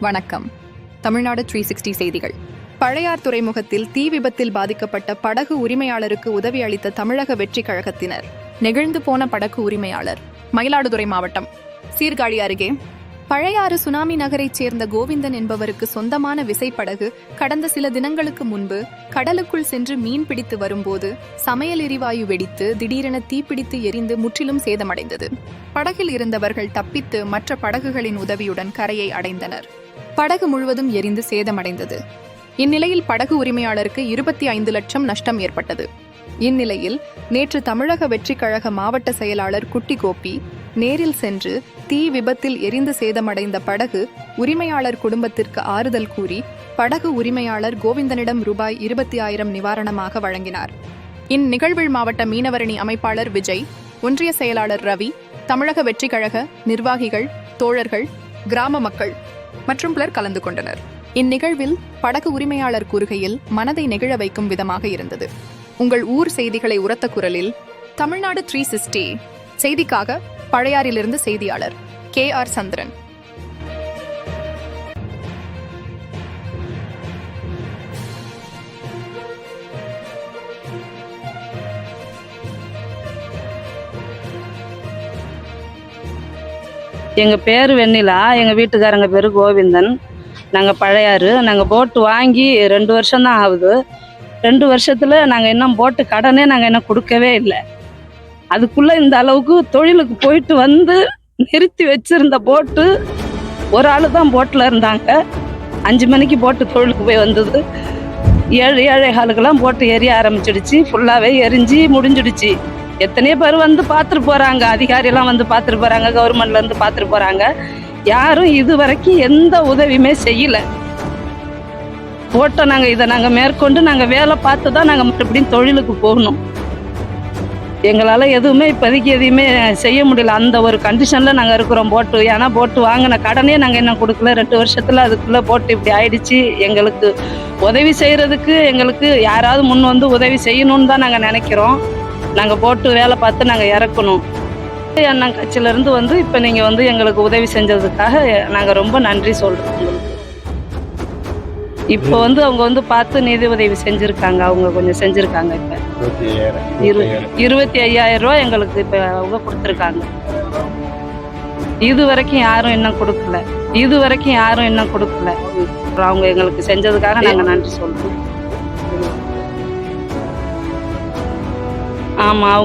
வணக்கம். Tamil Nadu three sixty செய்திகள். பழையார் துறைமுகத்தில் தீ விபத்தில் பாதிக்கப்பட்ட படகு உரிமையாளருக்கு உதவி அளித்த தமிழக வெற்றி கழகத்தினர். நெகிழ்ந்து போன படகு உரிமையாளர். மயிலாடுதுறை மாவட்டம். சீர்காழி அருகே. பழையாறு சுனாமி நகரைச் சேர்ந்த கோவிந்தன் என்பவருக்கு சொந்தமான விசைப்படகு கடந்த சில தினங்களுக்கு முன்பு கடலுக்குள் சென்று மீன் பிடித்து வரும்போது சமையல் எரிவாயு வெடித்து திடீரென தீப்பிடித்து எரிந்து முற்றிலும் சேதமடைந்தது. படகில் இருந்தவர்கள் தப்பித்து மற்ற படகுகளின் உதவியுடன் கரையை அடைந்தனர். படகு முழுவதும் எரிந்து சேதமடைந்தது. இந்நிலையில் படகு உரிமையாளருக்கு இருபத்தி ஐந்து லட்சம் நஷ்டம் ஏற்பட்டது. இந்நிலையில் நேற்று தமிழக வெற்றிக் கழக மாவட்ட செயலாளர் குட்டி கோபி நேரில் சென்று தீ விபத்தில் எரிந்து சேதமடைந்த படகு உரிமையாளர் குடும்பத்திற்கு ஆறுதல் கூறி படகு உரிமையாளர் கோவிந்தனிடம் ரூபாய் இருபத்தி ஆயிரம் நிவாரணமாக வழங்கினார். இந்நிகழ்வில் மாவட்ட மீனவரணி அமைப்பாளர் விஜய் ஒன்றிய செயலாளர் ரவி தமிழக வெற்றிக் கழக நிர்வாகிகள் தோழர்கள் கிராம மக்கள் மற்றும் பலர் கலந்து கொண்டனர். இந்நிகழ்வில் படகு உரிமையாளர் கூறுகையில் மனதை நெகிழ வைக்கும் விதமாக இருந்தது. உங்கள் ஊர் செய்திகளை உரத்த குரலில் தமிழ்நாடு த்ரீ சிக்ஸ்டி செய்திக்காக பழையாறிலிருந்து செய்தியாளர் கே ஆர் சந்திரன். எங்கள் பேர் வெண்ணிலா. எங்கள் வீட்டுக்காரங்க பேர் கோவிந்தன். நாங்கள் பழையாறு. நாங்கள் போட்டு வாங்கி ரெண்டு வருஷம்தான் ஆகுது. ரெண்டு வருஷத்தில் நாங்கள் இன்னும் போட்டு கடனே நாங்கள் இன்னும் கொடுக்கவே இல்லை. அதுக்குள்ளே இந்த அளவுக்கு தொழிலுக்கு போயிட்டு வந்து நிறுத்தி வச்சுருந்த போட்டு ஒரு ஆள் தான் போட்டில் இருந்தாங்க. அஞ்சு மணிக்கு போட்டு தொழிலுக்கு போய் வந்தது. ஏழு ஏழை காலுக்கெல்லாம் போட்டு எரிய ஆரம்பிச்சிடுச்சு. ஃபுல்லாகவே எரிஞ்சு முடிஞ்சிடுச்சு. எத்தனையோ பேர் வந்து பார்த்துட்டு போகிறாங்க அதிகாரியெல்லாம் வந்து பார்த்துட்டு போகிறாங்க கவர்மெண்ட்லேருந்து பார்த்துட்டு போகிறாங்க யாரும் இது வரைக்கும் எந்த உதவியுமே செய்யலை. போட்டோம் நாங்கள் இதை நாங்கள் மேற்கொண்டு நாங்கள் வேலை பார்த்து தான் நாங்கள் மறுபடியும் தொழிலுக்கு போகணும். எங்களால் எதுவுமே இப்போதைக்கு எதையுமே செய்ய முடியல. அந்த ஒரு கண்டிஷனில் நாங்கள் இருக்கிறோம். போட்டு ஏன்னா போட்டு வாங்கின கடனே நாங்கள் இன்னும் கொடுக்கல. ரெண்டு வருஷத்தில் அதுக்குள்ளே போட்டு இப்படி ஆயிடுச்சு. எங்களுக்கு உதவி செய்கிறதுக்கு எங்களுக்கு யாராவது முன் வந்து உதவி செய்யணும்னு தான் நாங்கள் நினைக்கிறோம். நாங்கள் போட்டு வேலை பார்த்து நாங்கள் இறக்கணும். அண்ணா கட்சியிலேருந்து வந்து இப்போ நீங்கள் வந்து எங்களுக்கு உதவி செஞ்சதுக்காக நாங்கள் ரொம்ப நன்றி சொல்கிறோம் உங்களுக்கு. இப்போ வந்து அவங்க வந்து பார்த்து நிதி உதவி செஞ்சுருக்காங்க. அவங்க கொஞ்சம் செஞ்சுருக்காங்க இப்போ. இருபத்தி ஐயாயிரம் இரு இருபத்தி ஐயாயிரம் ரூபா எங்களுக்கு இப்போ அவங்க கொடுத்துருக்காங்க. இது வரைக்கும் யாரும் இன்னும் கொடுக்கல. இது வரைக்கும் யாரும் இன்னும் கொடுக்கல. அப்புறம் அவங்க எங்களுக்கு செஞ்சதுக்காக நாங்கள் நன்றி சொல்கிறோம் ஆமாம் அவங்க